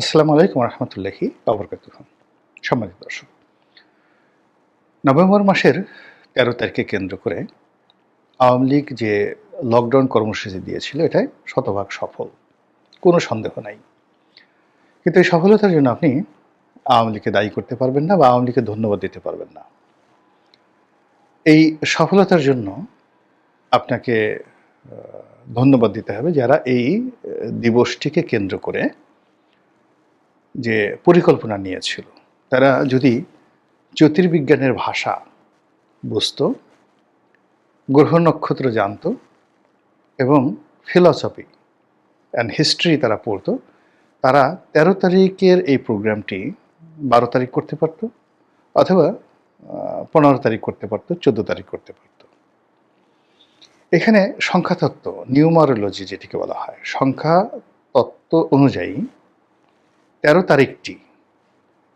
আসসালামু আলাইকুম রহমতুল্লাহি আবরকাত সম্মানিত দর্শক, নভেম্বর মাসের তেরো তারিখে কেন্দ্র করে আওয়ামী লীগ যে লকডাউন কর্মসূচি দিয়েছিল, এটাই শতভাগ সফল। কোনো সন্দেহ নাই। কিন্তু এই সফলতার জন্য আপনি আওয়ামী লীগকে দায়ী করতে পারবেন না বা আওয়ামী লীগকে ধন্যবাদ দিতে পারবেন না। এই সফলতার জন্য আপনাকে ধন্যবাদ দিতে হবে যারা এই দিবসটিকে কেন্দ্র করে যে পরিকল্পনা নিয়েছিল, তারা যদি জ্যোতির্বিজ্ঞানের ভাষা বুঝত, গ্রহ নক্ষত্র জানত এবং ফিলসফি অ্যান্ড হিস্ট্রি তারা পড়তো, তারা তেরো তারিখের এই প্রোগ্রামটি বারো তারিখ করতে পারত অথবা পনেরো তারিখ করতে পারত, চোদ্দ তারিখ করতে পারত। এখানে সংখ্যাতত্ত্ব, নিউমারোলজি যেটিকে বলা হয় সংখ্যা তত্ত্ব অনুযায়ী তেরো তারিখটি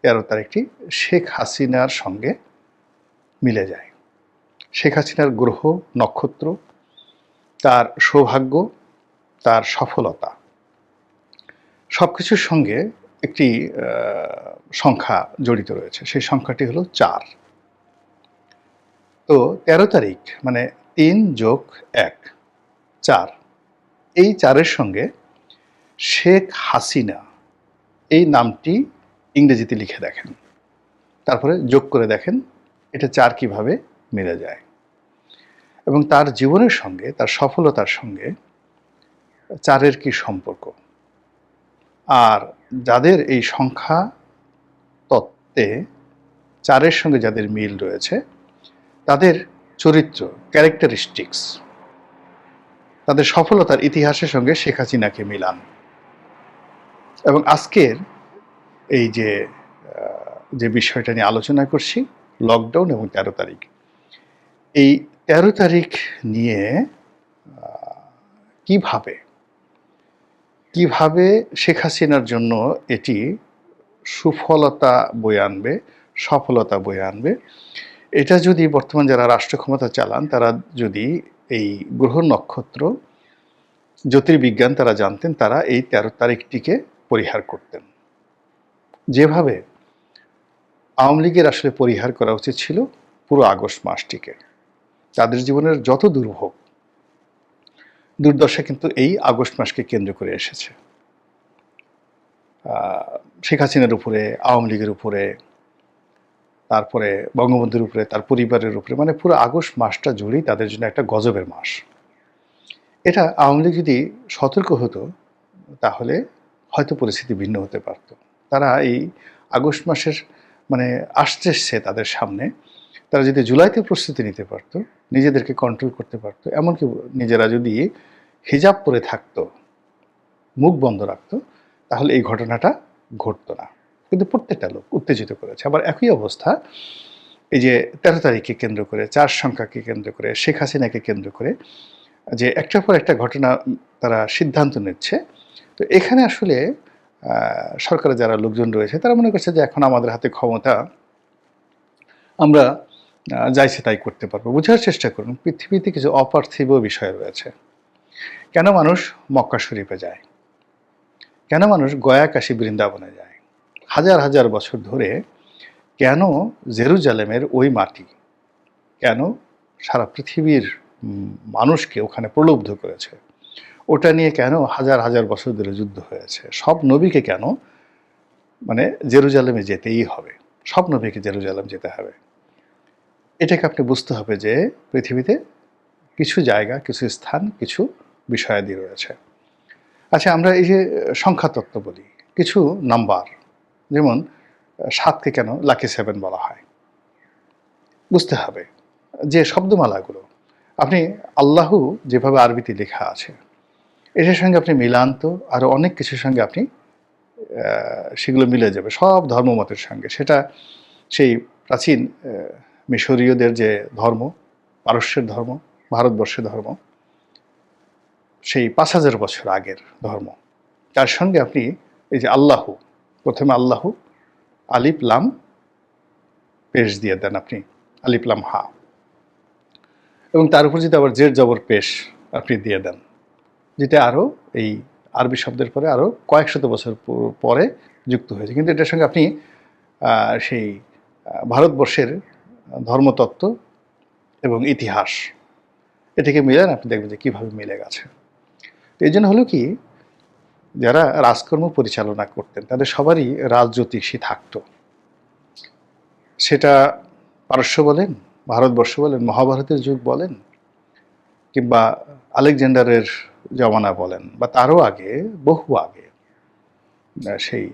তেরো তারিখটি শেখ হাসিনার সঙ্গে মিলে যায়। শেখ হাসিনার গ্রহ, নক্ষত্র, তার সৌভাগ্য, তার সফলতা সব কিছুর সঙ্গে একটি সংখ্যা জড়িত রয়েছে। সেই সংখ্যাটি হলো চার। তো তেরো তারিখ মানে তিন যোগ এক, চার। এই চারের সঙ্গে শেখ হাসিনা এই নামটি ইংরেজিতে লিখে দেখেন। তারপরে যোগ করে দেখেন, এটা চার কীভাবে মিলে যায়। এবং তার জীবনের সঙ্গে, তার সফলতার সঙ্গে চারের কি সম্পর্ক? আর যাদের এই সংখ্যা তত্ত্বে চারের সঙ্গে যাদের মিল রয়েছে, তাদের চরিত্র ক্যারেক্টারিস্টিক্স তাদের সফলতার ইতিহাসের সঙ্গে শেখ হাসিনাকে মিলান। এবং আজকের এই যে যে বিষয়টা নিয়ে আলোচনা করছি লকডাউন এবং তেরো তারিখ। এই তেরো তারিখ নিয়ে কীভাবে কীভাবে শেখ হাসিনার জন্য এটি সুফলতা বয়ে আনবে, সফলতা বয়ে আনবে, এটা যদি বর্তমান যারা রাষ্ট্র ক্ষমতা চালান, তারা যদি এই গ্রহ নক্ষত্র, জ্যোতির্বিজ্ঞান তারা জানতেন, তারা এই তেরো তারিখটিকে পরিহার করতেন। যেভাবে আওয়ামী লীগের আসলে পরিহার করা উচিত ছিল পুরো আগস্ট মাসটিকে। তাদের জীবনের যত দুর্ভোগ, দুর্দশা কিন্তু এই আগস্ট মাসকে কেন্দ্র করে এসেছে। শেখ হাসিনার উপরে, আওয়ামী লীগের উপরে, তারপরে বঙ্গবন্ধুর উপরে, তার পরিবারের উপরে মানে পুরো আগস্ট মাসটা জুড়েই তাদের জন্য একটা গজবের মাস। এটা আওয়ামী লীগ যদি সতর্ক হতো, তাহলে হয়তো পরিস্থিতি ভিন্ন হতে পারত। তারা এই আগস্ট মাসের মানে আসতেছে তাদের সামনে, তারা যদি জুলাইতে প্রস্তুতি নিতে পারতো, নিজেদেরকে কন্ট্রোল করতে পারতো, এমনকি নিজেরা যদি হিজাব পরে থাকতো, মুখ বন্ধ রাখতো, তাহলে এই ঘটনাটা ঘটতো না। কিন্তু প্রত্যেকটা লোক উত্তেজিত করেছে। আবার একই অবস্থা, এই যে তেরো তারিখকে কেন্দ্র করে, চার সংখ্যাকে কেন্দ্র করে, শেখ হাসিনাকে কেন্দ্র করে, যে একটার পর একটা ঘটনা তারা সিদ্ধান্ত নিচ্ছে তো এখানে আসলে আহ, সরকারের যারা লোকজন রয়েছে তারা মনে করছে যে এখন আমাদের হাতে ক্ষমতা আমরা যাইছে তাই করতে পারব। বোঝার চেষ্টা করুন পৃথিবীতে কিছু অপার্থিব বিষয় রয়েছে। কেন মানুষ মক্কা শরীফে যায়? কেন মানুষ গয়া কাশী বৃন্দাবনে যায়? হাজার হাজার বছর ধরে কেন জেরুজালেমের ওই মাটি কেন সারা পৃথিবীর মানুষকে ওখানে প্রলুব্ধ করেছে? ওটা নিয়ে কেন হাজার হাজার বছর ধরে যুদ্ধ হয়েছে? সব নবীকে কেন? মানে জেরুজালেমে যেতেই হবে। সব নবীকে জেরুজালেম যেতে হবে। এটাকে আপনি বুঝতে হবে যে পৃথিবীতে কিছু জায়গা, কিছু স্থান, কিছু বিষয়াদি রয়েছে। আচ্ছা আমরা এই যে সংখ্যাতত্ত্ব বলি, কিছু নাম্বার, যেমন সাতকে কেন লাকি সেভেন বলা হয়? বুঝতে হবে। যে শব্দমালাগুলো, আপনি আল্লাহু যেভাবে আরবিতে লেখা আছে এটার সঙ্গে আপনি মিলান তো আরও অনেক কিছুর সঙ্গে আপনি সেগুলো মিলে যাবে, সব ধর্মমতের সঙ্গে। সেটা সেই প্রাচীন মিশরীয়দের যে ধর্ম, পারস্যের ধর্ম, ভারতবর্ষের ধর্ম, সেই পাঁচ হাজার বছর আগের ধর্ম। তার সঙ্গে আপনি এই যে আল্লাহু, প্রথমে আল্লাহু আলিপ লাম, পেশ দিয়ে দেন আপনি আলিপ লাম, হা। এবং তার উপর যদি আবার জের জবর পেশ আপনি দিয়ে দেন। যেটা আরও এই আরবি শব্দের পরে আরও কয়েক শত বছর পরে যুক্ত হয়েছে। কিন্তু এটার সঙ্গে আপনি সেই ভারতবর্ষের ধর্মতত্ত্ব এবং ইতিহাস, এটাকে মিলান, আপনি দেখবেন যে কীভাবে মিলে গেছে। তো এই জন্য হলো কি, যারা রাজকর্ম পরিচালনা করতেন, তাদের সবারই রাজজ্যোতিষী থাকত। সেটা পারস্য বলেন, ভারতবর্ষ বলেন, মহাভারতের যুগ বলেন, কিংবা আলেকজান্ডারের জমানা বলেন, বা তারও আগে, বহু আগে সেই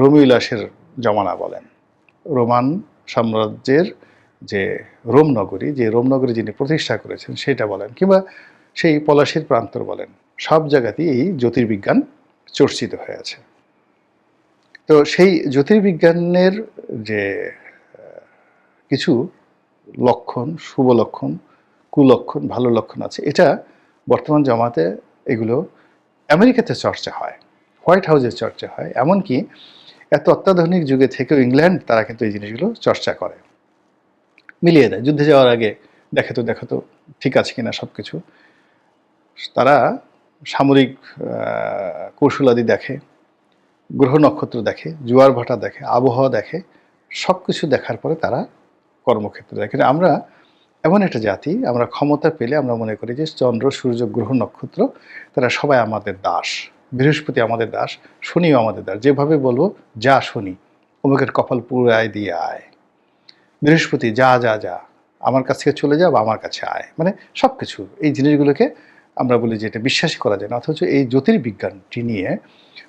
রোমিউলাসের জমানা বলেন। রোমান সাম্রাজ্যের যে রোমনগরী যে রোমনগরী যিনি প্রতিষ্ঠা করেছেন, সেটা বলেন, কিংবা সেই পলাশির প্রান্তর বলেন, সব জায়গাতেই এই জ্যোতির্বিজ্ঞান চর্চিত হয়ে আছে। তো সেই জ্যোতির্বিজ্ঞানের যে কিছু লক্ষণ, শুভ লক্ষণ, কুলক্ষণ, ভালো লক্ষণ আছে, এটা বর্তমান জমাতে এগুলো আমেরিকাতে চর্চা হয়, হোয়াইট হাউসে চর্চা হয়, এমনকি এত অত্যাধুনিক যুগে থেকেও ইংল্যান্ড তারা কিন্তু এই জিনিসগুলো চর্চা করে। মিলিয়ে দেয়, যুদ্ধে যাওয়ার আগে দেখে তো, দেখো তো ঠিক আছে কিনা সব কিছু তারা সামরিক কৌশলাদি দেখে, গ্রহ নক্ষত্র দেখে, জোয়ার ভাটা দেখে, আবহাওয়া দেখে সব কিছু দেখার পরে তারা কর্মক্ষেত্র দেখে আমরা এমন একটা জাতি আমরা ক্ষমতা পেলে আমরা মনে করি যে চন্দ্র, সূর্য, গ্রহ, নক্ষত্র, তারা সবাই আমাদের দাস। বৃহস্পতি আমাদের দাস, শনিও আমাদের দাস। যেভাবে বলব, যা শনি, অমুকের কপাল পুরায় দিয়ে আয়। বৃহস্পতি, যা যা যা, আমার কাছ থেকে চলে যা বা আমার কাছে আয়। মানে সব কিছু এই জিনিসগুলোকে আমরা বলি যে এটা বিশ্বাসই করা যায় না। অথচ এই জ্যোতির্বিজ্ঞানটি নিয়ে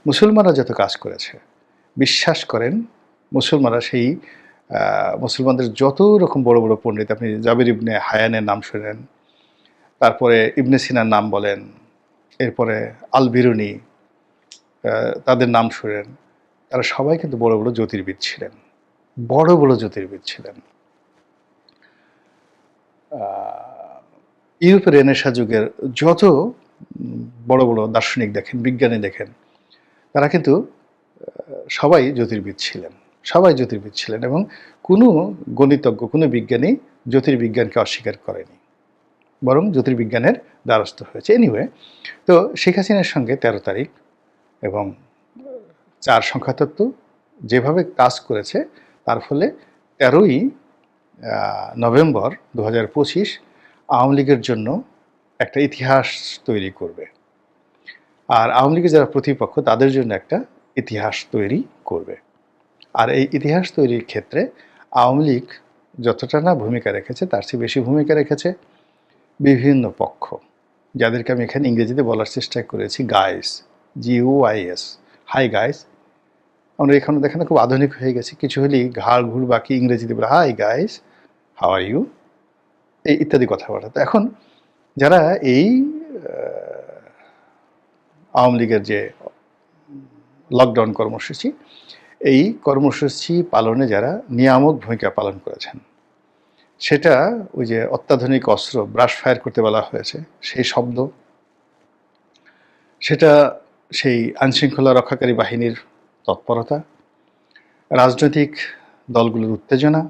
মুসলমানরা যত কাজ করেছে, বিশ্বাস করেন, মুসলমানরা সেই মুসলমানদের যত রকম বড় বড় পণ্ডিত, আপনি জাবির ইবনে হায়ানের নাম শুনেন, তারপরে ইবনে সিনার নাম বলেন, এরপরে আল বিরুনি তাদের নাম শুনেন, তারা সবাই কিন্তু বড় বড় জ্যোতির্বিদ ছিলেন, বড় বড় জ্যোতির্বিদ ছিলেন। ইউরোপের রেনেসা যুগের যত বড় বড় দার্শনিক দেখেন, বিজ্ঞানী দেখেন, তারা কিন্তু সবাই জ্যোতির্বিদ ছিলেন। সবাই জ্যোতির্বিদ ছিলেন এবং কোনো গণিতজ্ঞ, কোনো বিজ্ঞানী জ্যোতির্বিজ্ঞানকে অস্বীকার করেনি। বরং জ্যোতির্বিজ্ঞানের দ্বারস্থ হয়েছে। এনিওয়ে তো শেখ হাসিনার সঙ্গে তেরো তারিখ এবং চার সংখ্যাতত্ত্ব যেভাবে কাজ করেছে, তার ফলে তেরোই নভেম্বর দু হাজার পঁচিশ আওয়ামী লীগের জন্য একটা ইতিহাস তৈরি করবে। আর আওয়ামী লীগের যারা প্রতিপক্ষ, তাদের জন্য একটা ইতিহাস তৈরি করবে। আর এই ইতিহাস তৈরির ক্ষেত্রে আওয়ামী লীগ যতটা না ভূমিকা রেখেছে, তার চেয়ে বেশি ভূমিকা রেখেছে বিভিন্ন পক্ষ। যাদেরকে আমি এখানে ইংরেজিতে বলার চেষ্টা করেছি গাইস জিওআইএস হাই গাইস আমরা এখানে দেখেন খুব আধুনিক হয়ে গেছি। কিছু হলেই ঘাড় ঘুর বাকি ইংরেজিতে বলে hi guys how are you এই ইত্যাদি কথাবার্তা। তো এখন যারা এই আওয়ামী লীগের যে লকডাউন কর্মসূচি এই কর্মসূচি পালনে যারা নিয়ামক ভূমিকা পালন করেছেন, সেটা ওই যে অত্যাধুনিক অস্ত্র ব্রাশ ফায়ার করতে বলা হয়েছে, সেই শব্দ, সেটা সেই আইনশৃঙ্খলা রক্ষাকারী বাহিনীর তৎপরতা, রাজনৈতিক দলগুলোর উত্তেজনা,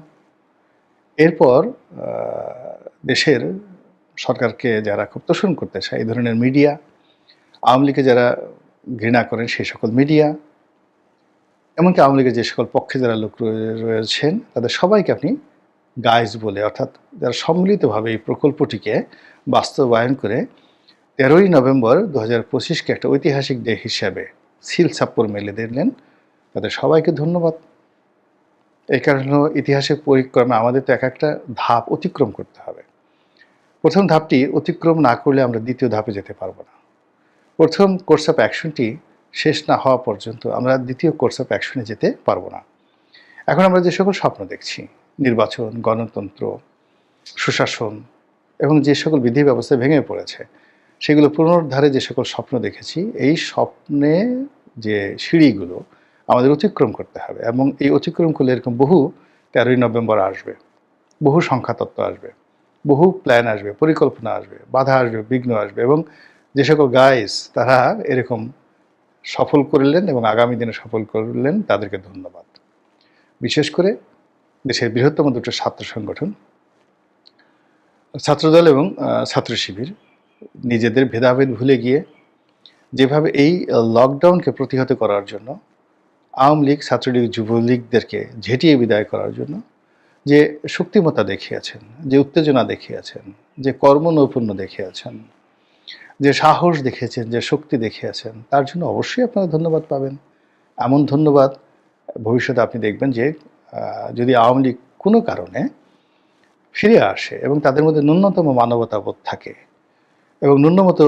এরপর দেশের সরকারকে যারা খুব তোষণ করতে চায়, এই ধরনের মিডিয়া, আওয়ামী লীগকে যারা ঘৃণা করেন, সেই সকল মিডিয়া এমনকি আওয়ামী লীগের যে সকল পক্ষে যারা লোক রয়েছেন, তাদের সবাইকে আপনি গাইজ বলে, অর্থাৎ যারা সম্মিলিতভাবে এই প্রকল্পটিকে বাস্তবায়ন করে তেরোই নভেম্বর দু হাজার পঁচিশকে একটা ঐতিহাসিক ডে হিসাবে সিল মেলে দিলেন। তাদের সবাইকে ধন্যবাদ। এই কারণে ইতিহাসের পরিক্রমে, আমাদের তো এক একটা ধাপ অতিক্রম করতে হবে। প্রথম ধাপটি অতিক্রম না করলে আমরা দ্বিতীয় ধাপে যেতে পারব না। প্রথম কোর্স অফ অ্যাকশনটি শেষ না হওয়া পর্যন্ত আমরা দ্বিতীয় কোর্স অফ অ্যাকশনে যেতে পারব না। এখন আমরা যে সকল স্বপ্ন দেখছি, নির্বাচন, গণতন্ত্র, সুশাসন এবং যে সকল বিধি ব্যবস্থা ভেঙে পড়েছে, সেগুলো পুনরুদ্ধারে যে সকল স্বপ্ন দেখেছি, এই স্বপ্নে যে সিঁড়িগুলো আমাদের অতিক্রম করতে হবে এবং এই অতিক্রম করলে এরকম বহু তেরোই নভেম্বর আসবে, বহু সংখ্যাতত্ত্ব আসবে, বহু প্ল্যান আসবে, পরিকল্পনা আসবে, বাধা আসবে, বিঘ্ন আসবে এবং যে সকল গাইস তারা এরকম সফল করলেন এবং আগামী দিনে সফল করলেন, তাদেরকে ধন্যবাদ। বিশেষ করে দেশের বৃহত্তম দুটো ছাত্র সংগঠন, ছাত্রদল এবং ছাত্র শিবির। নিজেদের ভেদাভেদ ভুলে গিয়ে যেভাবে এই লকডাউনকে প্রতিহত করার জন্য, আওয়ামী লীগ, ছাত্রলীগ, যুবলীগদেরকে ঝেঁটিয়ে বিদায় করার জন্য যে শক্তিমতা দেখিয়েছেন, যে উত্তেজনা দেখিয়েছেন, যে কর্মনৈপুণ্য দেখিয়েছেন যে সাহস দেখিয়েছেন যে শক্তি দেখিয়েছেন, তার জন্য অবশ্যই আপনারা ধন্যবাদ পাবেন। এমন ধন্যবাদ ভবিষ্যতে আপনি দেখবেন যে যদি আওয়ামী লীগ কোনো কারণে ফিরে আসে এবং তাদের মধ্যে ন্যূনতম মানবতাবোধ থাকে এবং ন্যূনমত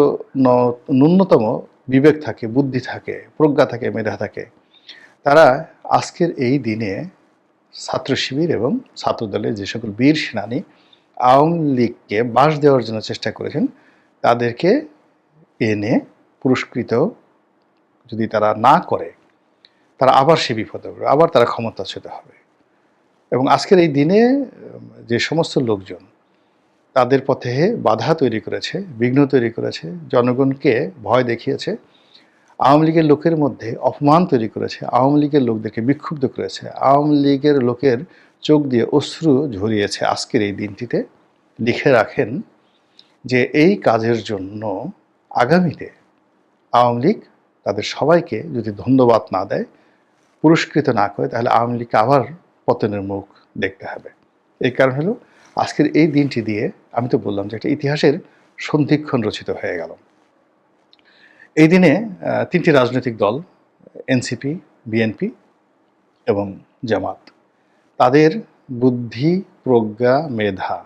ন্যূনতম বিবেক থাকে, বুদ্ধি থাকে, প্রজ্ঞা থাকে, মেধা থাকে, তারা আজকের এই দিনে ছাত্র শিবির এবং ছাত্রদলের যে সকল বীর সেনানী আওয়ামী লীগকে বাস দেওয়ার জন্য চেষ্টা করেছেন, তাদেরকে এনে পুরস্কৃত যদি তারা না করে, তারা আবার সে বিপদে পড়বে, আবার তারা ক্ষমতাচ্যুত হবে। এবং আজকের এই দিনে যে সমস্ত লোকজন তাদের পথে বাধা তৈরি করেছে, বিঘ্ন তৈরি করেছে, জনগণকে ভয় দেখিয়েছে, আওয়ামী লীগের লোকের মধ্যে অপমান তৈরি করেছে, আওয়ামী লীগের লোকদেরকে বিক্ষুব্ধ করেছে, আওয়ামী লীগের লোকের চোখ দিয়ে অশ্রু ঝরিয়েছে আজকের এই দিনটিতে। লিখে রাখেন যে, এই কাজের জন্য আগামীতে আওয়ামী লীগ তাদের সবাইকে যদি ধন্যবাদ না দেয়, পুরস্কৃত না করে, তাহলে আওয়ামী লীগকে আবার পতনের মুখ দেখতে হবে। এই কারণ হলো, আজকের এই দিনটি দিয়ে আমি তো বললাম যে একটা ইতিহাসের সন্ধিক্ষণ রচিত হয়ে গেল। এই দিনে তিনটি রাজনৈতিক দল, এনসিপি, বিএনপি এবং জামাত, তাদের বুদ্ধি, প্রজ্ঞা, মেধা,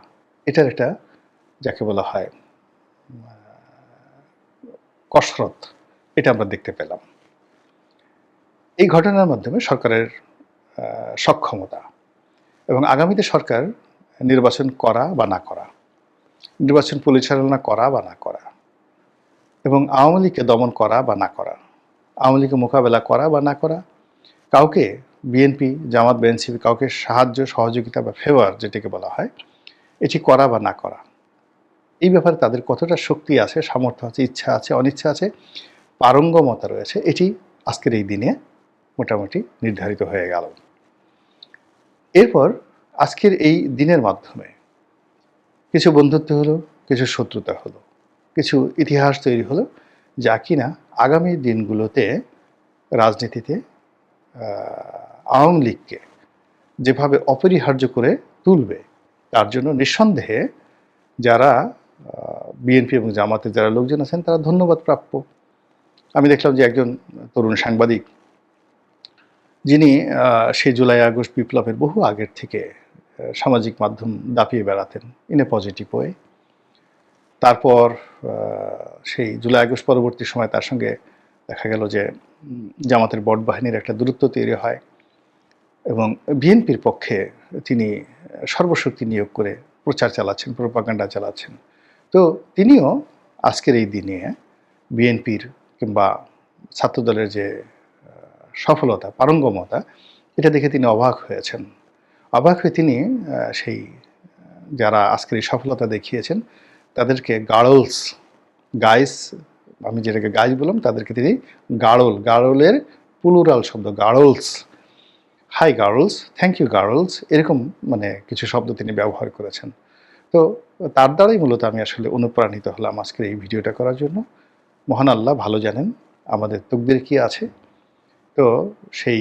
এটার একটা, যাকে বলা হয় কসরত, এটা আমরা দেখতে পেলাম। এই ঘটনার মাধ্যমে সরকারের সক্ষমতা এবং আগামীতে সরকার নির্বাচন করা বা না করা, নির্বাচন পরিচালনা করা বা না করা এবং আওয়ামী লীগকে দমন করা বা না করা, আওয়ামী লীগকে মোকাবেলা করা বা না করা, কাউকে বিএনপি, জামাত বেএনসিপি কাউকে সাহায্য, সহযোগিতা বা ফেভার যেটাকে বলা হয়, এটি করা বা না করা। এই ব্যাপারে তাদের কতটা শক্তি আছে, সামর্থ্য আছে, ইচ্ছা আছে, অনিচ্ছা আছে, পারঙ্গমতা রয়েছে, এটি আজকের এই দিনে মোটামুটি নির্ধারিত হয়ে গেল। এরপর আজকের এই দিনের মাধ্যমে কিছু বন্ধুত্ব হলো, কিছু শত্রুতা হলো, কিছু ইতিহাস তৈরি হলো, যা কিনা আগামী দিনগুলোতে রাজনীতিতে আওয়ামী লীগকে যেভাবে অপরিহার্য করে তুলবে, তার জন্য নিঃসন্দেহে যারা বিএনপি এবং জামাতের যারা লোকজন আছেন, তারা ধন্যবাদ প্রাপ্য। আমি দেখলাম যে একজন তরুণ সাংবাদিক, যিনি সেই জুলাই আগস্ট বিপ্লবের বহু আগের থেকে সামাজিক মাধ্যম দাপিয়ে বেড়াতেন ইন এ পজিটিভ ওয়ে তারপর সেই জুলাই আগস্ট পরবর্তী সময় তার সঙ্গে দেখা গেল যে জামাতের বট বাহিনীর একটা দূরত্ব তৈরি হয় এবং বিএনপির পক্ষে তিনি সর্বশক্তি নিয়োগ করে প্রচার চালাচ্ছেন, প্রোপাগান্ডা চালাচ্ছেন। তো তিনিও আজকের এই দিনে বিএনপির কিংবা ছাত্রদলের যে সফলতা, পারঙ্গমতা, এটা দেখে তিনি অবাক হয়েছেন। অবাক হয়ে তিনি সেই, যারা আজকের এই সফলতা দেখিয়েছেন, তাদেরকে গার্লস গাইস, আমি যেটাকে গাইস বললাম, তাদেরকে তিনি গাড়ল, গাড়লের পুলুরাল শব্দ girls hi girls thank you girls এরকম মানে কিছু শব্দ তিনি ব্যবহার করেছেন। তো তার দ্বারাই মূলত আমি আসলে অনুপ্রাণিত হলাম আজকের এই ভিডিওটা করার জন্য। মহান আল্লাহ ভালো জানেন, আমাদের তকদির কি আছে? তো সেই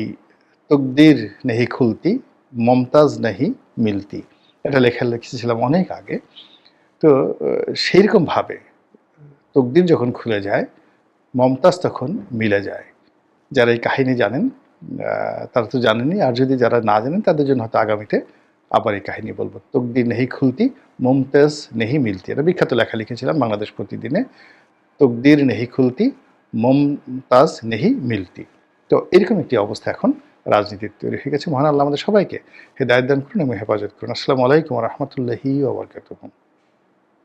তকদির নেহি খুলতি, মমতাজ নেহি মিলতি। এটা লেখা লিখেছিলাম অনেক আগে। তো সেই রকমভাবে তকদির যখন খুলে যায়, মমতাজ তখন মিলে যায়। যারা এই কাহিনী জানেন তারা তো জানেনই। আর যদি যারা না জানেন, তাদের জন্য হয়তো আগামীতে আবার এই কাহিনী বলব। তকদির নেহি খুলতি, মমতাজ নেহি মিলতি। এটা বিখ্যাত লেখা লিখেছিলাম বাংলাদেশ প্রতিদিনে। তকদির নেহি খুলতি, মমতাজ নেহি মিলতি। তো এরকম একটি অবস্থা এখন রাজনীতির তৈরি হয়ে গেছে। মহান আল্লাহ আমাদের সবাইকে হেদায়ত দান করুন এবং হেফাজত করুন। আসসালামু আলাইকুম রহমতুল্লাহি ওবরকাতুহ